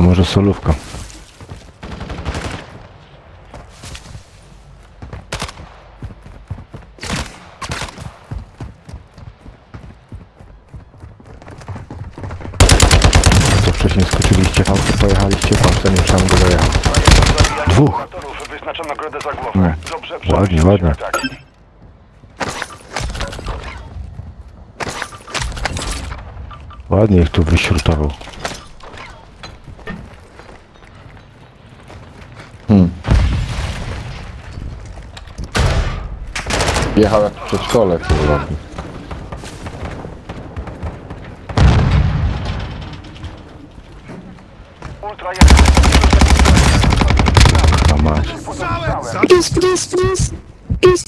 To może solówka. To wcześniej skoczyliście w pojechaliście auto, nie trzeba go dojechał. Dwóch. Dobrze Ładnie, ładnie. Ładnie ich tu wyśrutował. Jechał jak w przedszkole chyba. Ultra 1. A mać. Please, please, please. Please.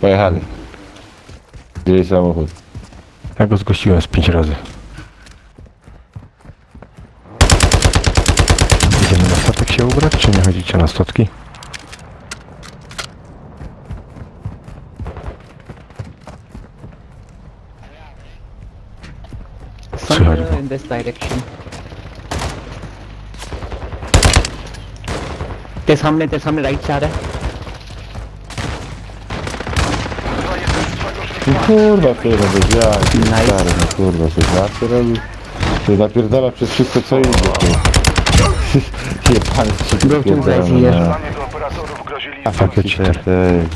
Pojechali. Gdzie jest samochód? Ja go zgłosiłem z pięć razy. się ubrać, czy nie chodzicie na statki? Słychać go. Somewhere in this direction. ते सामने ते सामने राइट से आ रहा है No kurwa, ty robisz, ja, stary, no kurwa, ty zawsze robisz. Ty napierdala przez wszystko co idzie, ty. Jebany ci Go w tym. Zdanie do operatorów grozili A faktycznie. Ty, ty,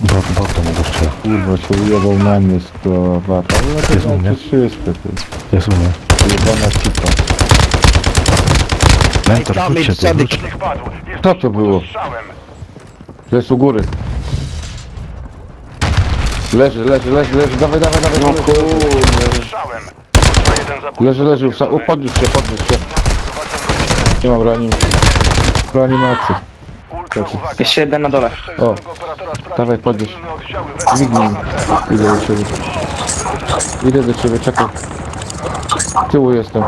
Bo, bo to mu doszczela. kurwa, się ujebał na mnie z kurwa. Ale napierdala mnie. wszystko, ty. Jest u mnie. Jebana cipa. Mentor, tu, wróćcie. Niech padł. Jest Co to było? strzałem. To jest u góry. Leży, leży, leży, leży, dawaj, dawaj, dawaj. No kurde. Strzałem. Ultra 1 zabójca. Leży, leży, o, podniósł się, podniósł się. Nie mam reanimacji. Reanimacji. Uwaga. Jeszcze jeden na dole. O. Dawaj, podnieś. Dźwignij. Idę do ciebie. Idę do ciebie, czekaj. Z Tyłu jestem.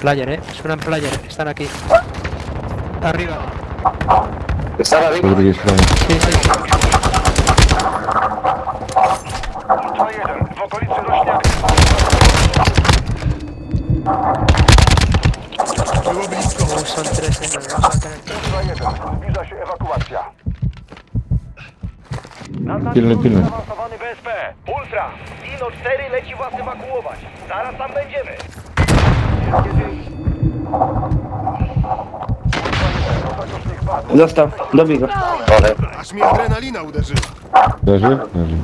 Player, eh. Suenan player. Están aquí. Arriba. Po drugiej stronie. Ultra 1. W okolicy rośniaka. Como son tres, eh, nos vamos a tener que- Ultra 1. Zbliża się ewakuacja. Pilny, pilny. Zaawansowany BSP. Ultra. Dino 4 leci was ewakuować. Zaraz tam będziemy. Został, dobij go. Aż mi adrenalina uderzyła. Leży? Leży.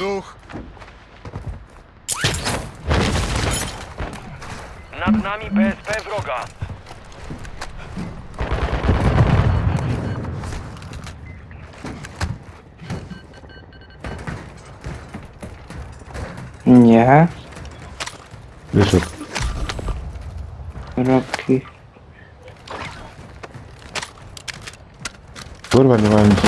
Ruch. Nad nami BSP wroga. Nie. Wyszedł. Roki. Kurwa, nie mają nic.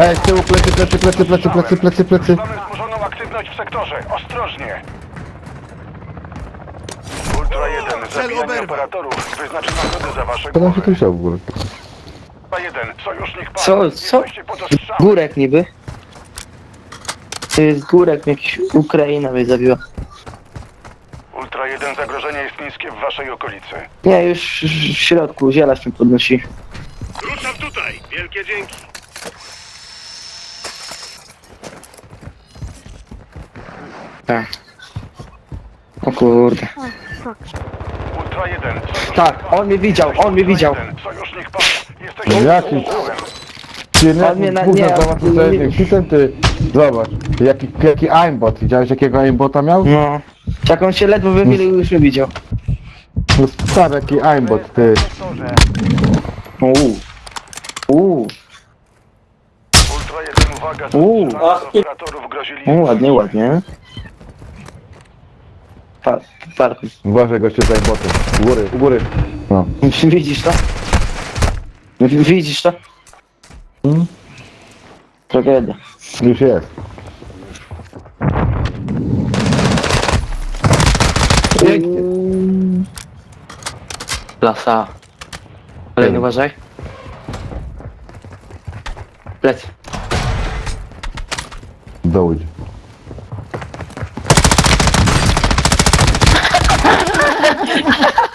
Ej, z tyłu plecy, plecy, plecy, plecy, plecy, plecy, plecy. Mamy wzmożoną aktywność w sektorze. Ostrożnie. Ultra 1. Zabijanie operatorów. Wyznaczy nagrodę za wasze Co tam się głowy. tu chciał w ogóle? Ultra 1. Sojusznik padł. Co, co? Jesteście pod ostrzałem. Górek niby. To jest górek, jakiś Ukraina mnie zabiła. Ultra 1. Zagrożenie jest niskie w waszej okolicy. Nie, już w środku, zielarz mnie podnosi. Ruszam tutaj. Wielkie dzięki. Tak. O kurde. Ultra 1. Sojusznik Tak, on mnie widział, on mnie widział. Sojusznik padł. Jesteś No pod jaki? ostrzałem. Ty, nie, On mnie na- dwóch nie, na załatwił nie- za jednym hitem, ty. Zobacz, jaki, jaki aimbot. Widziałeś jakiego aimbota miał? No. Jak on się ledwo wychylił, już mnie widział. No stary, jaki aimbot, ty. Uuu. Uuu. Ultra 1. Uwaga. Uuu. zatrzymanie operatorów grozili. No, ładnie, ładnie. Pa, parkuj. Uważaj gościu z aimbotem. U góry, u góry. No. Widzisz to? Widzisz to? Включай. Лоса. Блин, эм. уважай. Блять. Давайте. Ha ha ha!